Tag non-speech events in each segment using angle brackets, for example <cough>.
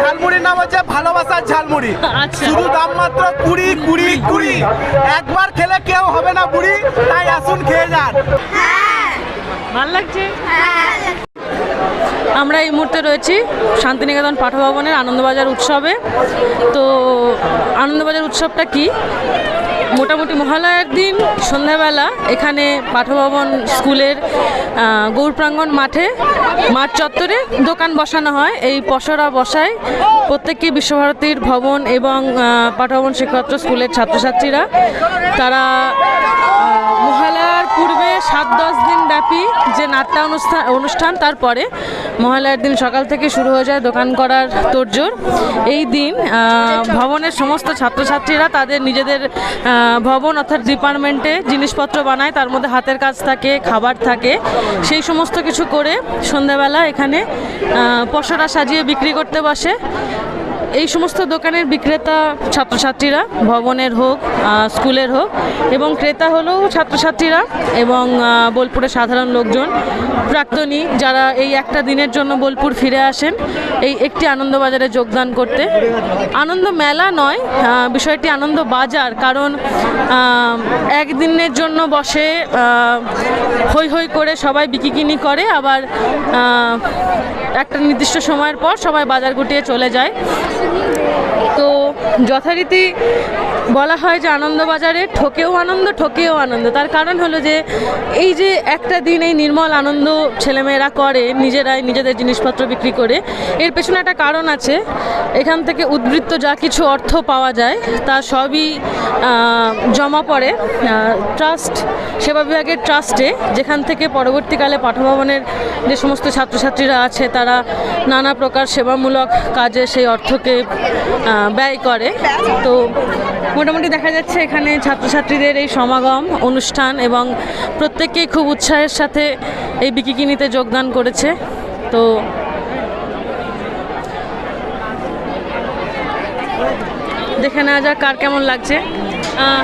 ঝালমুড়ির নাম হচ্ছে ভালোবাসার ঝালমুড়ি। আচ্ছা। শুধু দাম মাত্র কুড়ি কুড়ি কুড়ি। একবার খেলে কেউ হবে না বুড়ি তাই আসুন খেয়ে যান। ভালো লাগছে? আমরা এই মুহূর্তে রয়েছি শান্তিনিকেতন পাঠভবনের আনন্দবাজার উৎসবে। তো আনন্দবাজার উৎসবটা কি? মোটামুটি মহালয়ার দিন সন্ধ্যাবেলা, এখানে পাঠভবন স্কুলের গৌরপ্রাঙ্গন মাঠে, মাঠ চত্বরে দোকান বসানো হয়। এই পসরা বসায় প্রত্যেককে বিশ্বভারতীর ভবন এবং পাঠভবন শিক্ষাত্র স্কুলের ছাত্রছাত্রীরা। তারা সাত দশ দিন ব্যাপী যে নাট্য অনুষ্ঠান অনুষ্ঠান তারপরে মহালয়ার দিন সকাল থেকে শুরু হয়ে যায় দোকান করার তোড়জোড়। এই দিন ভবনের সমস্ত ছাত্রছাত্রীরা তাদের নিজেদের ভবন অর্থাৎ ডিপার্টমেন্টে জিনিসপত্র বানায়, তার মধ্যে হাতের কাজ থাকে, খাবার থাকে। সেই সমস্ত কিছু করে সন্ধ্যাবেলা এখানে পসরা সাজিয়ে বিক্রি করতে বসে। এই সমস্ত দোকানের বিক্রেতা ছাত্রছাত্রীরা, ভবনের হোক স্কুলের হোক এবং ক্রেতা হলেও ছাত্রছাত্রীরা এবং বোলপুরের সাধারণ লোকজন, প্রাক্তনী যারা এই একটা দিনের জন্য বোলপুর ফিরে আসেন, এই একটি আনন্দবাজারে যোগদান করতে। আনন্দ মেলা নয় বিষয়টি আনন্দ বাজার কারণ একদিনের জন্য বসে হই হই করে সবাই বিকিকিনি করে, আবার একটা নির্দিষ্ট সময়ের পর সবাই বাজার গুটিয়ে চলে যায়। তো যথারীতি বলা হয় যে আনন্দবাজারে ঠকেও আনন্দ ঠকেও আনন্দ। তার কারণ হলো যে এই যে একটা দিন এই নির্মল আনন্দ ছেলেমেয়েরা করে, নিজেরাই নিজেদের জিনিসপত্র বিক্রি করে, এর পেছনে একটা কারণ আছে। এখান থেকে উদ্বৃত্ত যা কিছু অর্থ পাওয়া যায়, তা সবই জমা পড়ে ট্রাস্ট, সেবা বিভাগের ট্রাস্টে, যেখান থেকে পরবর্তীকালে পাঠভবনের যে সমস্ত ছাত্রছাত্রীরা আছে, তারা নানা প্রকার সেবামূলক কাজে সেই অর্থকে ব্যয় করে। তো মোটামুটি দেখা যাচ্ছে এখানে ছাত্রছাত্রীদের এই সমাগম, অনুষ্ঠান এবং প্রত্যেকেই খুব উৎসাহের সাথে এই বিকিকিনিতে যোগদান করেছে। তো দেখে নেওয়া যাক কার কেমন লাগছে। আহ,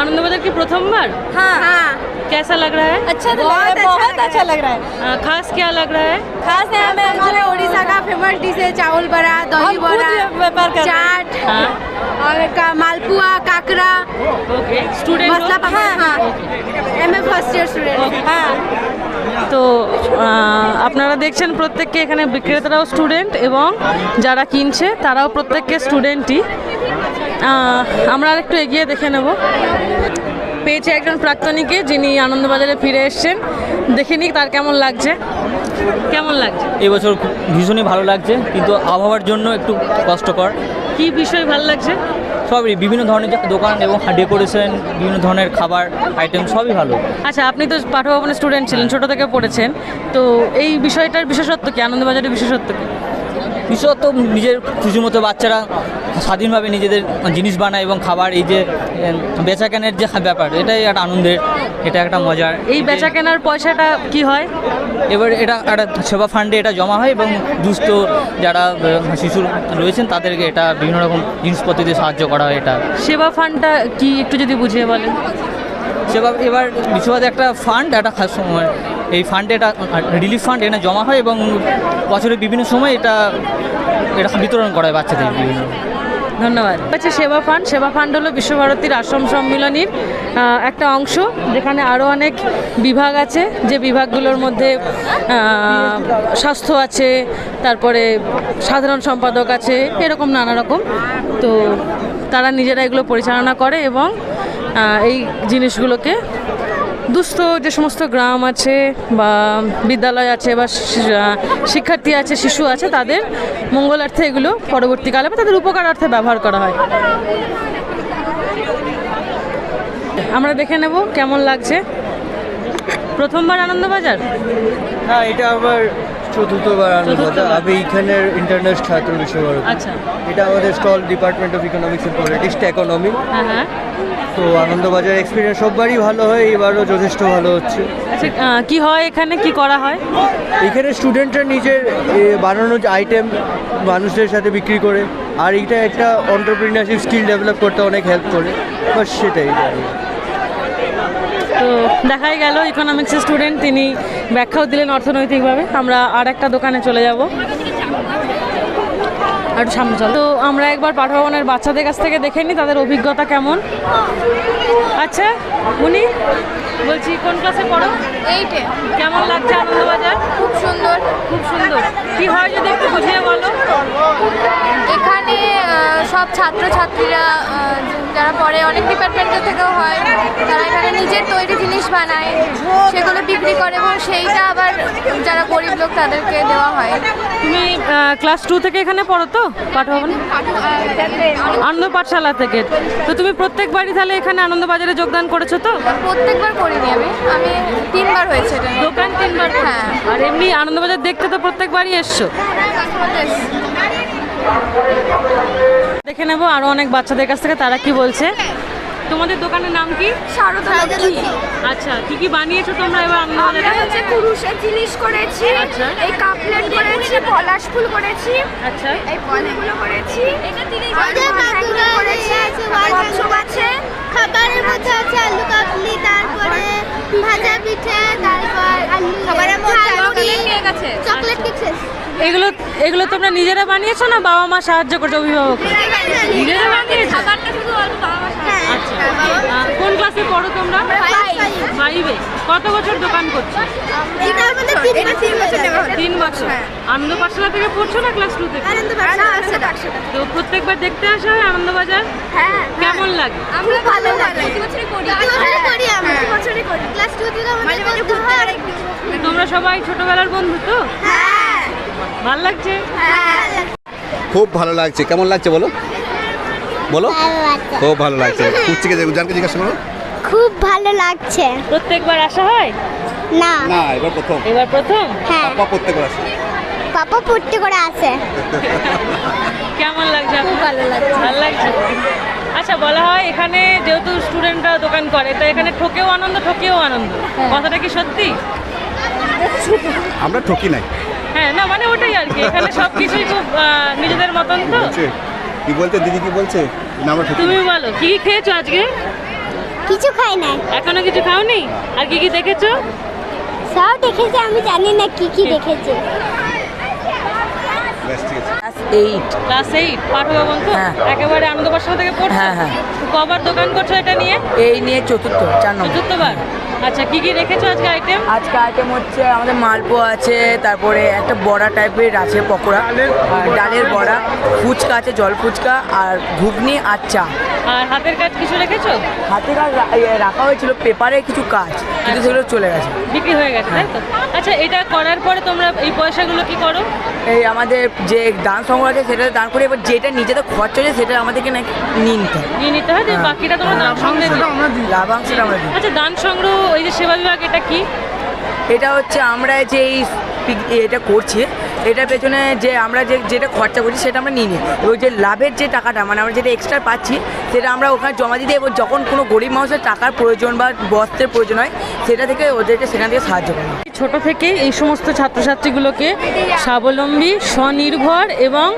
आनंद की प्रथमबार हाँ हाँ कैसा लग रहा है अच्छा तो बहुत बहुत अच्छा लग रहा है अ, खास क्या लग रहा है खास यहाँ में हमारे उड़ीसा का फेमस डिश है चावल बड़ा दही बड़ा व्यापार चाट हाँ और का मालपुआ काकरा ओके स्टूडेंट मसला हाँ हाँ M A first year student हाँ তো আহ, আপনারা দেখছেন প্রত্যেককে এখানে বিক্রেতারাও স্টুডেন্ট এবং যারা কিনছে তারাও প্রত্যেককে স্টুডেন্টই আমরা আর একটু এগিয়ে দেখে নেব। পেয়েছে একজন প্রাক্তনীকে যিনি আনন্দবাজারে ফিরে এসেছেন। দেখে নিক তার কেমন লাগছে। কেমন লাগছে? এবছর ভীষণই ভালো লাগছে কিন্তু আবহাওয়ার জন্য একটু কষ্টকর। কি বিষয় ভালো লাগছে? সবই বিভিন্ন ধরনের যে দোকান এবং ডেকোরেশন বিভিন্ন ধরনের খাবার আইটেম সবই ভালো। আচ্ছা আপনি তো পাঠভবনের স্টুডেন্ট ছিলেন ছোট থেকে পড়েছেন। তো এই বিষয়টার বিশেষত্ব কি? আনন্দবাজারের বিশেষত্ব কি? বিশেষত নিজের খুশি মতো বাচ্চারা স্বাধীনভাবে নিজেদের জিনিস বানায় এবং খাবার এই যে বেচা কেনের যে ব্যাপার এটাই একটা আনন্দের এটা একটা মজার। এই বেচা কেনার পয়সাটা কি হয়? এবার এটা একটা সেবা ফান্ডে এটা জমা হয় এবং দুস্থ যারা আহ, শিশু রয়েছেন তাদেরকে এটা বিভিন্ন রকম জিনিসপত্র দিয়ে সাহায্য করা হয় এটা। সেবা ফান্ডটা কি একটু যদি বুঝিয়ে বলেন। সেবা এবার বিশ্ববাদে একটা ফান্ড একটা এই ফান্ডে এটা রিলিফ ফান্ড এনে জমা হয় এবং বছরের বিভিন্ন সময় এটা এটা বিতরণ করা হয় বাচ্চাদের বিভিন্ন। ধন্যবাদ। আচ্ছা সেবা ফান্ড সেবা ফান্ড হলো বিশ্বভারতীর আশ্রম সম্মিলনীর একটা অংশ, যেখানে আরও অনেক বিভাগ আছে, যে বিভাগগুলোর মধ্যে স্বাস্থ্য আছে, তারপরে সাধারণ সম্পাদক আছে, এরকম নানা রকম। তো তারা নিজেরা এগুলো পরিচালনা করে এবং এই জিনিসগুলোকে দুস্থ যে সমস্ত গ্রাম আছে বা বিদ্যালয় আছে বা শিক্ষার্থী আছে, শিশু আছে, তাদের মঙ্গলার্থে এগুলো পরবর্তীকালে বা তাদের উপকারার্থে ব্যবহার করা হয়। আমরা দেখে নেব কেমন লাগছে। প্রথমবার আনন্দবাজার? হ্যাঁ এটা আমার চতুর্থবার আনন্দবাজার আমি এখানের ইন্টারন্যাশনাল ছাত্র বিশ্বভারতী আচ্ছা। এটা আমাদের stall department of economics and politics economy হ্যাঁ হ্যাঁ। তো আনন্দবাজার এক্সপিরিয়েন্স সববারই ভালো হয় এবারও যথেষ্ট ভালো হচ্ছে। আচ্ছা কি হয় এখানে? কি করা হয়? এখানে স্টুডেন্টরা নিজের এ, বানানো আইটেম মানুষদের সাথে বিক্রি করে। আর এটা একটা অন্টারপ্রিনারশিপ স্কিল ডেভেলপ করতে অনেক হেল্প করে। বাস সেটাই তো দেখাই গেল ইকোনমিক্সের স্টুডেন্ট তিনি ব্যাখ্যাও দিলেন অর্থনৈতিকভাবে। আমরা আর একটা দোকানে চলে যাব। আর সামনে চলো। তো আমরা একবার পাঠভবনের বাচ্চাদের কাছ থেকে দেখে নিই তাদের অভিজ্ঞতা কেমন। আচ্ছা উনি বলছি কোন ক্লাসে পড়ো? এইটে কেমন লাগছে আনন্দবাজার? খুব সুন্দর। খুব সুন্দর। কি হয় যদি একটু বুঝিয়ে বলো? এখানে সব ছাত্রছাত্রীরা পড়ে অনেক ডিপার্টমেন্টের থেকেও হয় তারা এখানে নিজের তৈরি জিনিস বানায় সেগুলো বিক্রি করে এবং সেইটা আবার যারা গরিব লোক তাদেরকে দেওয়া হয়। তুমি ক্লাস টু থেকে এখানে পড়ো তো? পাঠভবনে? আনন্দ পাঠশালা থেকে। তো তুমি প্রত্যেকবারই তাহলে এখানে আনন্দবাজারে যোগদান করেছ তো? প্রত্যেকবার করিনি আমি। আমি তিনবার হয়েছে দোকান তিনবার হ্যাঁ। আর এমনি আনন্দবাজার দেখতে তো প্রত্যেকবারই এসছো। দেখে নেব আরও অনেক বাচ্চাদের কাছ থেকে তারা কি বলছে? তোমাদের দোকানের নাম কি? সারদা আচ্ছা কি কি বানিয়েছো তোমরা এবার আমরা হচ্ছে জিনিস করেছি আচ্ছা। এই কাপলেট করেছি পলাশ ফুল করেছি আচ্ছা। এই করেছি আছে খাবারের মধ্যে আছে আলু কাবলি তারপরে ভাজা পিঠে তারপর আলু খাবারের মধ্যে আলু কেক চকলেট কেক শেষ এগুলো এগুলো তোমরা নিজেরা বানিয়েছো না বাবা মা সাহায্য করছ অভিভাবক? নিজেরা বানিয়েছো? খাবারটা শুধু অল্প বাবা মা। সাহায্য আচ্ছা আহ, কোন ক্লাসে পড়ো তোমরা? ফাইভে কত বছর দোকান করছ? তিন বছর হলো। আনন্দ পাঠশালা থেকে পড়ছো না ক্লাস টু থেকে। তো প্রত্যেকবার দেখতে আসা হয় আনন্দবাজার? হ্যাঁ কেমন লাগে? আমরা ভালো লাগে। হয়। তোমরা সবাই ছোটবেলার বন্ধু তো? হ্যাঁ। ভালো লাগছে? হ্যাঁ খুব ভালো লাগছে। কেমন লাগছে বলো? বলো? খুব ভালো লাগছে। কুচিকে জানকে জিজ্ঞাসা করো। খুব ভালো লাগছে। প্রত্যেকবার আসা হয়? না। না এবার প্রথম। এবার প্রথম? হ্যাঁ। পাপা প্রত্যেকবার আসে। পাপা পড়তে করে আসে। কেমন লাগছে খুব ভালো লাগছে। ভালো লাগছে? আচ্ছা বলা হয় এখানে যেহেতু স্টুডেন্টরা দোকান করে তো এখানে ঠকেও আনন্দ ঠকেও আনন্দ। কথাটা কি সত্যি? আমরা ঠকি নাই। হ্যাঁ না মানে ওটাই আর কি। এখানে <laughs> সব কিছুই খুব নিজেদের মতন তো। কি বলছে? দিদি কি বলছে? না তুমি বলো কি কি খেয়েছো আজকে? কিছু খাই নাই। এখনও কিছু খাওনি? আর কি কি দেখেছ? সব দেখেছে আমি জানি না কি কি দেখেছে। আছে। এইট ক্লাস এইট পাঠভবন তো? হ্যাঁ। একেবারে আনন্দ পাঠশালা থেকে পড়ছো? হ্যাঁ, হ্যাঁ। কবার দোকান করছ এটা নিয়ে? এই নিয়ে চতুর্থ চার নম্বর। চতুর্থবার? আচ্ছা কি কি রেখেছো আজকে আইটেম আজকে আইটেম হচ্ছে আমাদের মালপোয়া আছে তারপরে একটা বড়া টাইপের আছে পকোড়া। ডালের বড়া ফুচকা আছে জল ফুচকা আর ঘুগনি আর চা। আর হাতের কাজ কিছু রেখেছো? হাতের কাজ রাখা হয়েছিল পেপারে কিছু কাজ কিন্তু সেগুলো চলে গেছে। বিক্রি হয়ে গেছে তাই তো? আচ্ছা এটা করার পরে তোমরা এই পয়সাগুলো কি করো? এই আমাদের যে দান সংগ্রহ আছে সেটা দান করে এবার যেটা নিজেদের খরচ হয়েছে সেটা আমাদেরকে নাকি নিয়ে নিতে হয়। নিয়ে নিতে হয় যে হ্যাঁ। বাকিটা তোমরা দান সংগ্রহে। লাভাংশটা আমরা দিই। আচ্ছা দান সংগ্রহ এই যে সেবা বিভাগ এটা কি? এটা হচ্ছে আমরা যে এই এটা করছি এটার পেছনে যে আমরা যে যেটা খরচা করছি সেটা আমরা নিয়ে নিই এবং যে লাভের যে টাকাটা মানে আমরা যেটা এক্সট্রা পাচ্ছি, সেটা আমরা ওখানে জমা দিই এবং যখন কোনো গরিব মানুষের টাকার প্রয়োজন বা বস্ত্রের প্রয়োজন হয়, সেটা থেকে ওদেরকে সেখান থেকে সাহায্য করা। ছোট থেকে এই সমস্ত ছাত্রছাত্রীগুলোকে স্বাবলম্বী, স্বনির্ভর এবং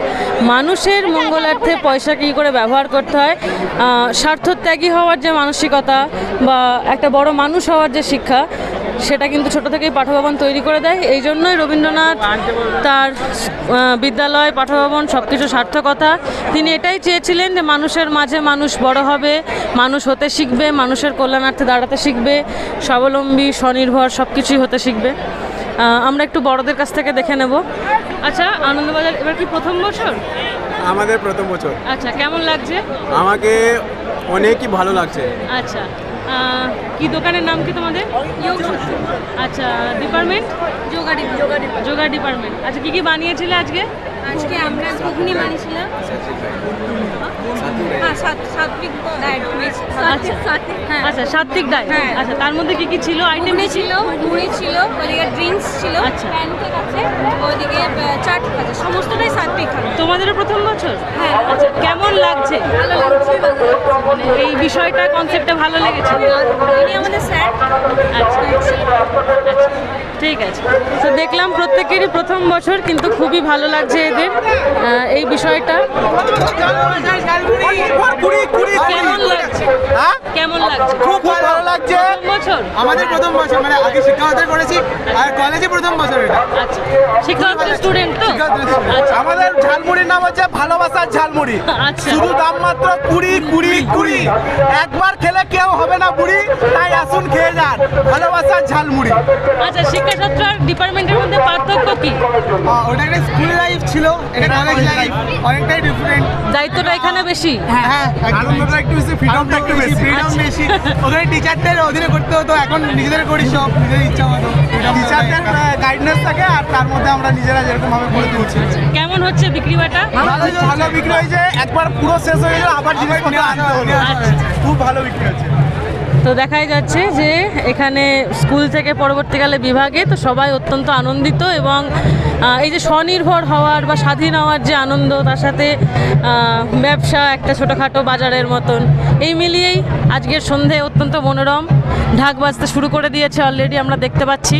মানুষের মঙ্গলার্থে পয়সা কী করে ব্যবহার করতে হয় স্বার্থত্যাগী হওয়ার যে মানসিকতা বা একটা বড় মানুষ হওয়ার যে শিক্ষা সেটা কিন্তু ছোট থেকেই পাঠভবন তৈরি করে দেয়। এই জন্যই রবীন্দ্রনাথ তার বিদ্যালয় পাঠভবন সব কিছু সার্থকতা। তিনি এটাই চেয়েছিলেন যে মানুষের মাঝে মানুষ বড় হবে মানুষ হতে শিখবে মানুষের কল্যাণার্থে দাঁড়াতে শিখবে স্বাবলম্বী স্বনির্ভর সব কিছুই হতে শিখবে। আমরা একটু বড়দের কাছ থেকে দেখে নেব। আচ্ছা আনন্দবাজার এবার কি প্রথম বছর? আমাদের প্রথম বছর। আচ্ছা কেমন লাগছে? আমাকে অনেকই ভালো লাগছে। আচ্ছা। কি দোকানের নাম কি তোমাদের? আচ্ছা ডিপার্টমেন্ট যোগা ডিপার্টমেন্ট আচ্ছা কি কি বানিয়েছিলে আজকে? আজকে আমরা ঘুগনি বানিয়েছিলাম। হ্যাঁ সাত- সাত্বিক ডায়েট আচ্ছা হ্যাঁ আচ্ছা সাত্বিক ডায়েট হ্যাঁ। আচ্ছা তার মধ্যে কি কি ছিল? আইটেম ছিল মুড়ি ছিল ওদিকে ড্রিঙ্কস ছিল আচ্ছা। প্যানকেক আছে ওদিকে চাট আছে সমস্তটাই সাত্বিক খাবার। তোমাদেরও প্রথম বছর? হ্যাঁ। আচ্ছা কেমন লাগছে ভালো লাগছে। এই বিষয়টা কনসেপ্টটা ভালো লেগেছে? আমাদের স্যার। আচ্ছা ঠিক আছে। তো দেখলাম প্রত্যেকেরই প্রথম বছর কিন্তু খুবই ভালো লাগছে আহ, এই বিষয়টা। কেমন লাগছে? হ্যাঁ? কেমন লাগছে? খুব ভালো লাগছে। বছর? আমাদের প্রথম বছর মানে আগে করেছি আর কলেজে প্রথম বছর এটা। আচ্ছা। স্টুডেন্ট তো? আচ্ছা। আমাদের ঝালমুড়ির নাম হচ্ছে ভালোবাসার ঝালমুড়ি। আচ্ছা। শুধু দাম মাত্র কুড়ি কুড়ি কুড়ি একবার খেলে কেউ হবে না বুড়ি তাই আসুন খেয়ে যান ভালোবাসার ঝালমুড়ি। আচ্ছা শিক্ষাক্ষেত্র আর ডিপার্টমেন্টের মধ্যে পার্থক্য কি? ওটা একটা স্কুল লাইফ ছিল এটা কলেজ লাইফ অনেকটাই ডিফারেন্ট দায়িত্বটা এখানে বেশি? হ্যাঁ আনন্দটা একটু বেশি ফ্রিডমটা একটু বেশি ফ্রিডম বেশি। ওখানে টিচারদের অধীনে করতে হতো এখন নিজেদের করি সব নিজেদের ইচ্ছা মতো। টিচারদের গাইডনেস থাকে আর তার মধ্যে আমরা নিজেরা যেরকম ভাবে করে দিচ্ছি কেমন হচ্ছে বিক্রি বাটা ভালো ভালো বিক্রি হয়েছে একবার পুরো শেষ হয়ে গেল আবার জিনিসপত্র আনতে হলো। আচ্ছা। খুব ভালো বিক্রি হচ্ছে। তো দেখাই যাচ্ছে যে এখানে স্কুল থেকে পরবর্তীকালে বিভাগে তো সবাই অত্যন্ত আনন্দিত এবং এই যে স্বনির্ভর হওয়ার বা স্বাধীন হওয়ার যে আনন্দ, তার সাথে ব্যবসা, একটা ছোটোখাটো বাজারের মতন, এই মিলিয়েই আজকের সন্ধে অত্যন্ত মনোরম। ঢাক বাজতে শুরু করে দিয়েছে অলরেডি আমরা দেখতে পাচ্ছি।